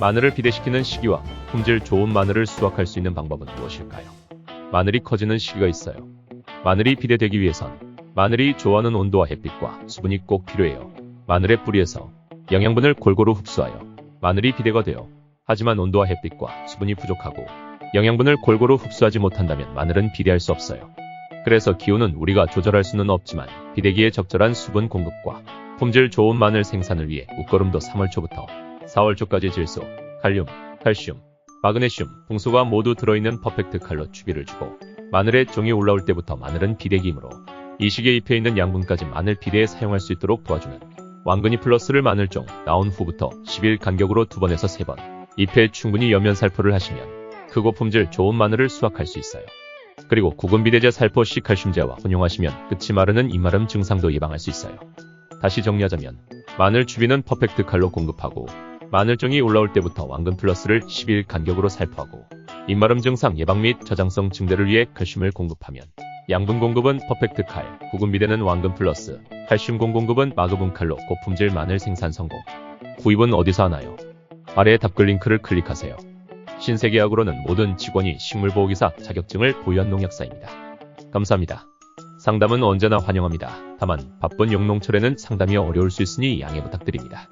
마늘을 비대시키는 시기와 품질 좋은 마늘을 수확할 수 있는 방법은 무엇일까요? 마늘이 커지는 시기가 있어요. 마늘이 비대되기 위해선 마늘이 좋아하는 온도와 햇빛과 수분이 꼭 필요해요. 마늘의 뿌리에서 영양분을 골고루 흡수하여 마늘이 비대가 돼요. 하지만 온도와 햇빛과 수분이 부족하고 영양분을 골고루 흡수하지 못한다면 마늘은 비대할 수 없어요. 그래서 기온은 우리가 조절할 수는 없지만 비대기에 적절한 수분 공급과 품질 좋은 마늘 생산을 위해 웃거름도 3월 초부터 4월 초까지 질소, 칼륨, 칼슘, 마그네슘, 봉소가 모두 들어있는 퍼펙트 칼로 주기를 주고 마늘의 종이 올라올 때부터 마늘은 비대기이므로 이 시기에 잎에 있는 양분까지 마늘 비대에 사용할 수 있도록 도와주는 왕근이 플러스를 마늘종 나온 후부터 10일 간격으로 두 번에서 세 번 잎에 충분히 여면 살포를 하시면 크고 품질 좋은 마늘을 수확할 수 있어요. 그리고 구근 비대제 살포 C칼슘제와 혼용하시면 끝이 마르는 입마름 증상도 예방할 수 있어요. 다시 정리하자면 마늘 주비는 퍼펙트 칼로 공급하고 마늘종이 올라올 때부터 왕근 플러스를 10일 간격으로 살포하고 입마름 증상 예방 및 저장성 증대를 위해 칼슘을 공급하면 양분 공급은 퍼펙트 칼, 구근비대는 왕근 플러스, 칼슘 공공급은 마그분 칼로 고품질 마늘 생산 성공. 구입은 어디서 하나요? 아래의 답글 링크를 클릭하세요. 신세계약으로는 모든 직원이 식물보호기사 자격증을 보유한 농약사입니다. 감사합니다. 상담은 언제나 환영합니다. 다만 바쁜 영농철에는 상담이 어려울 수 있으니 양해 부탁드립니다.